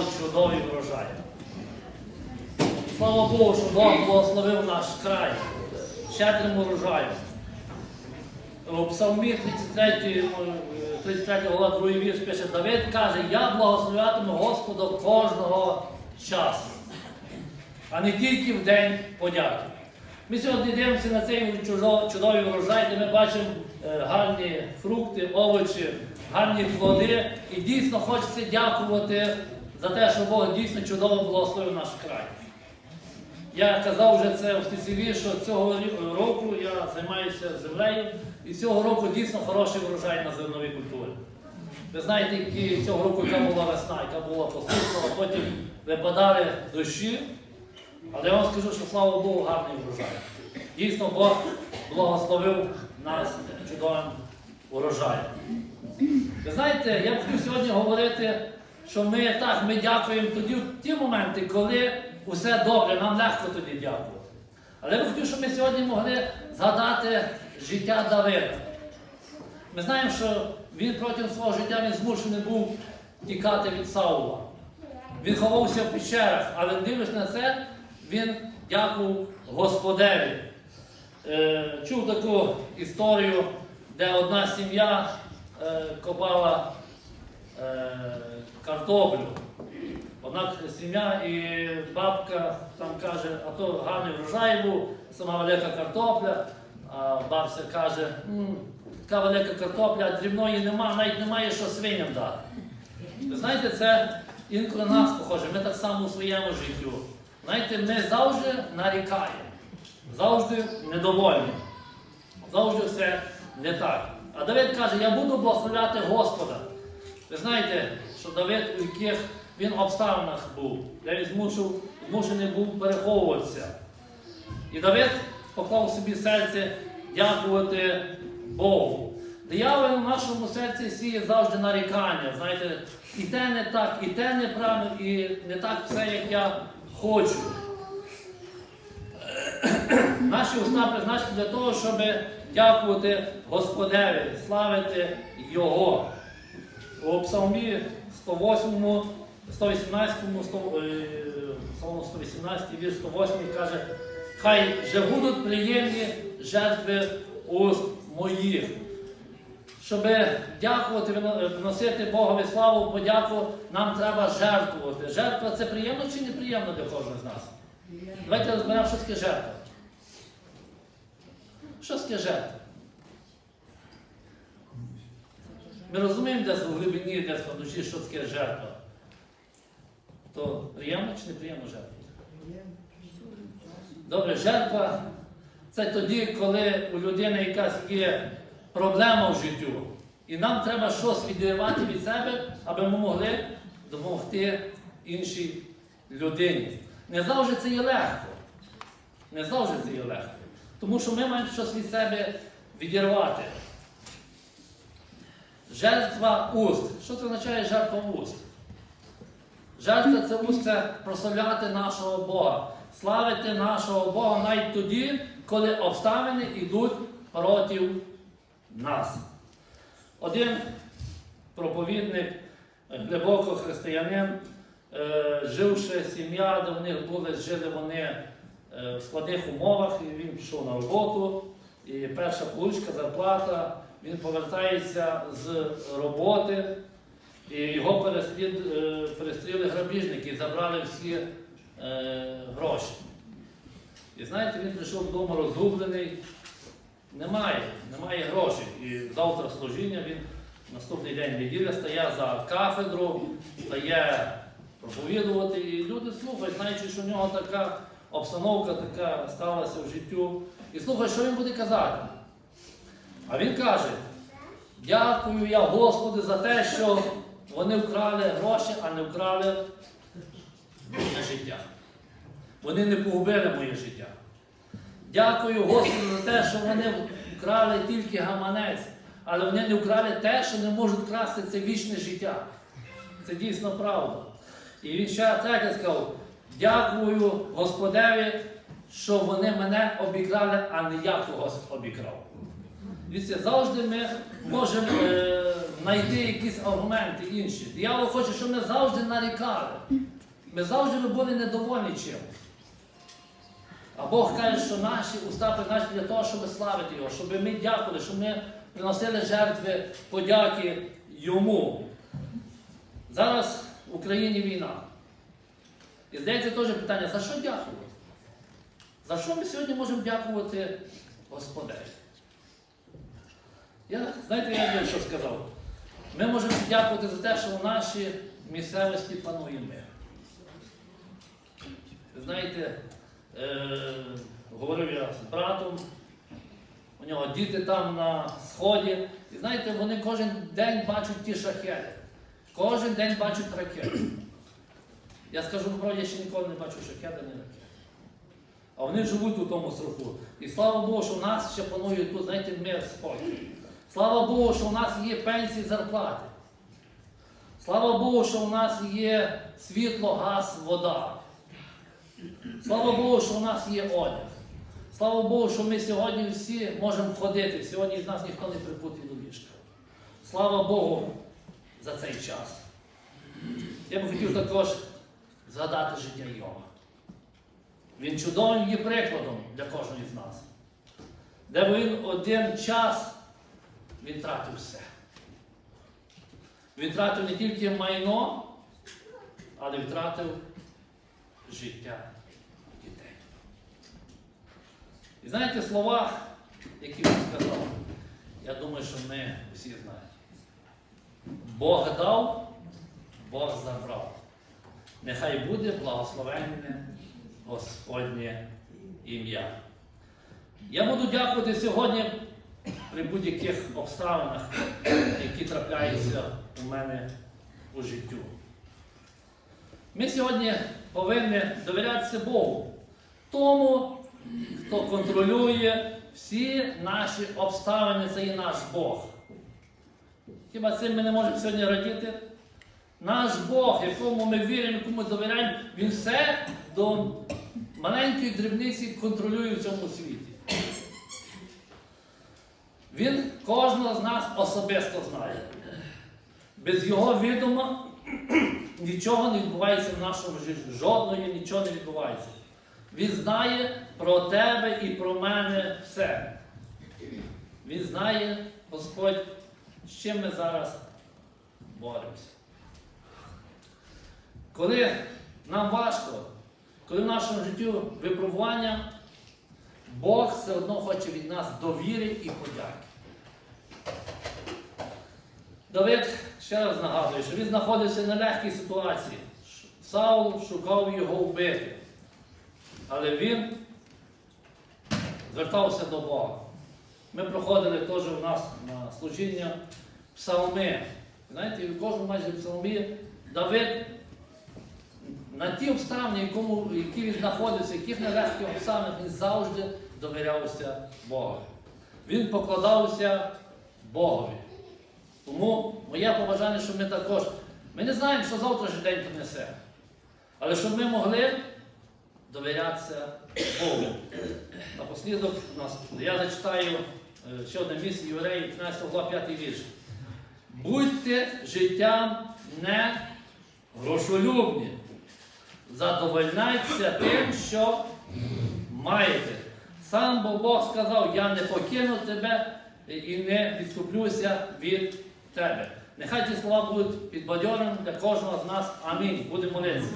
чудовий врожай. Слава Богу, що Бог благословив наш край щедрим урожаєм. У Псалмі 33, е, 33 глава 2 вірш пише, Давид каже, я благословлятиму Господа кожного часу, а не тільки в день подяки. Ми сьогодні дивимося на цей чудовий врожай, де ми бачимо е, гарні фрукти, овочі, гарні плоди. І дійсно хочеться дякувати за те, що Бог дійсно чудово благословив наш край. Я казав вже це в стісіві, що цього року я займаюся землею, і цього року дійсно хороший врожай на зернові культури. Ви знаєте, які цього року яка була весна, яка була посушна, а потім випадали дощі. Але я вам скажу, що слава Богу, гарний врожай. Дійсно, Бог благословив нас чудовим урожаєм. Ви знаєте, я б хотів сьогодні говорити, що ми так, ми дякуємо тоді в ті моменти, коли усе добре, нам легко тоді дякувати. Але я хотів, щоб ми сьогодні могли згадати життя Давида. Ми знаємо, що він протягом свого життя він змушений був тікати від Саула. Він ховався в печерах, але дивлячись на це, він дякував Господеві. Е, чув таку історію, де одна сім'я е, копала картоплю. Одна сім'я і бабка там каже, а то гарний врожай був, сама велика картопля. А бабця каже, «М, така велика картопля, а дрібної нема, навіть немає що свиням дати. Ви знаєте, це інколи нас похоже. Ми так само у своєму життю. Знаєте, ми завжди нарікаємо, завжди недовольні, завжди все не так. А Давид каже, я буду благословляти Господа. Ви знаєте, що Давид, у яких він обставинах був, де він змушив, змушений був переховуватися. І Давид поклав собі серце дякувати Богу. Диявол в нашому серці сіє завжди нарікання. Знаєте, і те не так, і те неправильно, і не так все, як я хочу. Наші уста призначені для того, щоб дякувати Господеві, славити Його. У Псалмі 108, 118, 100, е, 118, вірш 108 каже, хай же будуть приємні жертви уст моїх. Щоб дякувати, приносити Богові славу, подяку, нам треба жертвувати. Жертва це приємно чи неприємно для кожного з нас? Давайте розберемо, що таке жертва. Що таке жертва? Ми розуміємо десь в глибині, десь в душі, що таке жертва. То приємно чи неприємно жертва? Добре, жертва це тоді, коли у людини якась є проблема в життю. І нам треба щось відривати від себе, аби ми могли допомогти іншій людині. Не завжди це є легко. Не завжди це є легко. Тому що ми маємо щось від себе відірвати. Жертва уст. Що це означає жертва уст? Жертва це уст це прославляти нашого Бога, славити нашого Бога навіть тоді, коли обставини йдуть проти нас. Один проповідник, е, глибоко християнин, е, живши сім'я, де в них були, жили вони е, в складних умовах, і він пішов на роботу, і перша получка, зарплата, він повертається з роботи, і його е, перестріли грабіжники і забрали всі е, гроші. І знаєте, він прийшов додому розгублений, немає, немає грошей. І завтра служіння він наступний день неділя стає за кафедру, стає проповідувати. І люди слухають, знаючи, що в нього така обстановка така сталася в життю. І слухають, що він буде казати. А він каже: дякую я Господи за те, що вони вкрали гроші, а не вкрали моє життя. Вони не погубили моє життя. Дякую Господу за те, що вони вкрали тільки гаманець, але вони не вкрали те, що не можуть красти це вічне життя. Це дійсно правда. І він ще третє сказав: дякую Господеві, що вони мене обікрали, а не я когось обікрав. Завжди ми можемо е, знайти якісь аргументи інші. Диявол хоче, щоб ми завжди нарікали. Ми завжди були недовольні чим. А Бог каже, що наші уста призначені для того, щоб славити Його, щоб ми дякували, щоб ми приносили жертви подяки Йому. Зараз в Україні війна. І здається теж питання, за що дякувати? За що ми сьогодні можемо дякувати Господеві? Я, знаєте, я що сказав. Ми можемо дякувати за те, що в нашій місцевості панує мир. Знаєте, е, говорив я з братом, у нього діти там на сході. І знаєте, вони кожен день бачать ті шахеди. Кожен день бачать ракети. Я скажу, правді, я ще ніколи не бачу шахеда, ні ракети. А вони живуть у тому сроку. І слава Богу, що в нас ще панує тут, знаєте, мир спокій. Слава Богу, що в нас є пенсії, зарплати. Слава Богу, що в нас є світло, газ, вода. Слава Богу, що в нас є одяг. Слава Богу, що ми сьогодні всі можемо ходити. Сьогодні з нас ніхто не припутий до ліжка. Слава Богу за цей час. Я б хотів також згадати життя Йова. Він чудовим є прикладом для кожного з нас. Де він один час він тратив все. Він тратив не тільки майно, але втратив життя дітей. І знаєте слова, які він сказав, я думаю, що ми всі знаємо. Бог дав, Бог забрав. Нехай буде благословенне Господнє ім'я. Я буду дякувати сьогодні при будь-яких обставинах, які трапляються у мене у життю. Ми сьогодні повинні довірятися Богу, тому, хто контролює всі наші обставини, це і наш Бог. Хіба цим ми не можемо сьогодні радіти? Наш Бог, якому ми віримо, якому довіряємо, Він все до маленької дрібниці контролює в цьому світі. Він кожного з нас особисто знає. Без його відома нічого не відбувається в нашому житті. Жодної нічого не відбувається. Він знає про тебе і про мене все. Він знає, Господь, з чим ми зараз боремося. Коли нам важко, коли в нашому житті випробування, Бог все одно хоче від нас довіри і подяки. Давид ще раз нагадує, що він знаходився в нелегкій ситуації. Саул шукав його вбити. Але він звертався до Бога. Ми проходили теж у нас на служіння псалми. Знаєте, в кожному майже псалмі Давид на ті обставини, якому, які він знаходився, яких нелегких обставинах, він завжди довірявся Богові. Він покладався Богові. Тому моє побажання, щоб ми також, ми не знаємо, що завтрашній день принесе, але щоб ми могли довірятися Богу. Напослідок, у нас, я зачитаю е, ще одне місце Євреїв, 13 глава, 5 вірш. Будьте життям не грошолюбні. Задовольняйтеся тим, що маєте. Сам бо Бог сказав, я не покину тебе і не відкуплюся від тебе. Нехай ці слова будуть підбадьорені для кожного з нас. Амінь. Будемо молитися.